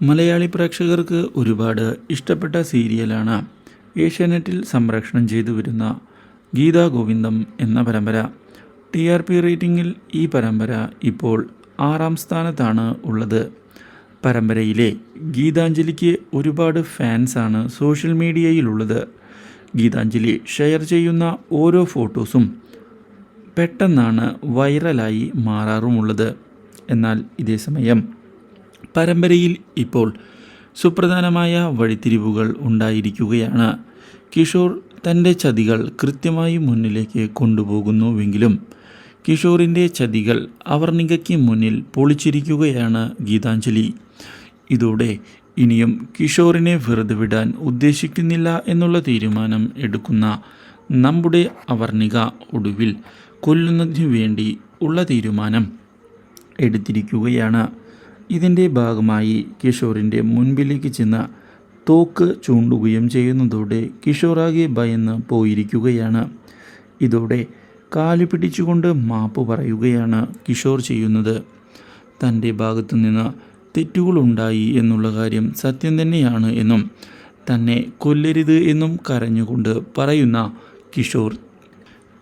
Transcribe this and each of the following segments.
മലയാളി പ്രേക്ഷകർക്ക് ഒരുപാട് ഇഷ്ടപ്പെട്ട സീരിയലാണ് ഏഷ്യാനെറ്റിൽ സംപ്രേഷണം ചെയ്തു വരുന്ന ഗീതാ ഗോവിന്ദം എന്ന പരമ്പര. ടി ആർ പി റേറ്റിംഗിൽ ഈ പരമ്പര ഇപ്പോൾ ആറാം സ്ഥാനത്താണ് ഉള്ളത്. പരമ്പരയിലെ ഗീതാഞ്ജലിക്ക് ഒരുപാട് ഫാൻസാണ് സോഷ്യൽ മീഡിയയിലുള്ളത്. ഗീതാഞ്ജലി ഷെയർ ചെയ്യുന്ന ഓരോ ഫോട്ടോസും പെട്ടെന്നാണ് വൈറലായി മാറാറുമുള്ളത്. എന്നാൽ ഇതേ സമയം പരമ്പരയിൽ ഇപ്പോൾ സുപ്രധാനമായ വഴിത്തിരിവുകൾ ഉണ്ടായിരിക്കുകയാണ്. കിഷോർ തന്റെ ചതികൾ കൃത്യമായി മുന്നിലേക്ക് കൊണ്ടുപോകുന്നുവെങ്കിലും കിഷോറിന്റെ ചതികൾ അവർണികയ്ക്ക് മുന്നിൽ പൊളിച്ചിരിക്കുകയാണ് ഗീതാഞ്ജലി. ഇതോടെ ഇനിയും കിഷോറിനെ വെറുതെ വിടാൻ ഉദ്ദേശിക്കുന്നില്ല എന്നുള്ള തീരുമാനം എടുക്കുന്ന നമ്മുടെ അവർണിക ഒടുവിൽ കൊല്ലുന്നതിനു വേണ്ടി ഉള്ള തീരുമാനം എടുത്തിരിക്കുകയാണ്. ഇതിന്റെ ഭാഗമായി കിഷോറിന്റെ മുൻപിലേക്ക് ചെന്ന് തോക്ക് ചൂണ്ടുകയും ചെയ്യുന്നതോടെ കിഷോറാകെ ഭയന്ന് പോയിരിക്കുകയാണ്. ഇതോടെ കാലു പിടിച്ചുകൊണ്ട് മാപ്പ് പറയുകയാണ് കിഷോർ ചെയ്യുന്നത്. തന്റെ ഭാഗത്തു നിന്ന് തെറ്റുകളുണ്ടായി എന്നുള്ള കാര്യം സത്യം തന്നെയാണ് എന്നും തന്നെ കൊല്ലരുത് എന്നും കരഞ്ഞുകൊണ്ട് പറയുന്ന കിഷോർ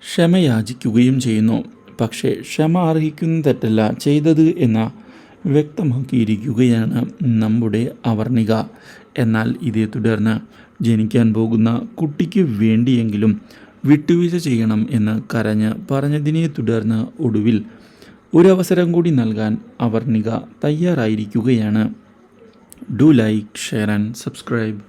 ക്ഷമയാചിക്കുകയും ചെയ്യുന്നു. പക്ഷേ ക്ഷമ അർഹിക്കുന്ന തെറ്റല്ല ചെയ്തത് എന്ന വ്യക്തമാക്കിയിരിക്കുകയാണ് നമ്മുടെ അവർണിക. എന്നാൽ ഇതേ തുടർന്ന് ജനിക്കാൻ പോകുന്ന കുട്ടിക്ക് വേണ്ടിയെങ്കിലും വിട്ടുവീഴ്ച ചെയ്യണം എന്ന് കരഞ്ഞ് പറഞ്ഞതിനെ തുടർന്ന് ഒടുവിൽ ഒരവസരം കൂടി നൽകാൻ അവർണിക തയ്യാറായിരിക്കുകയാണ്. Do like share and subscribe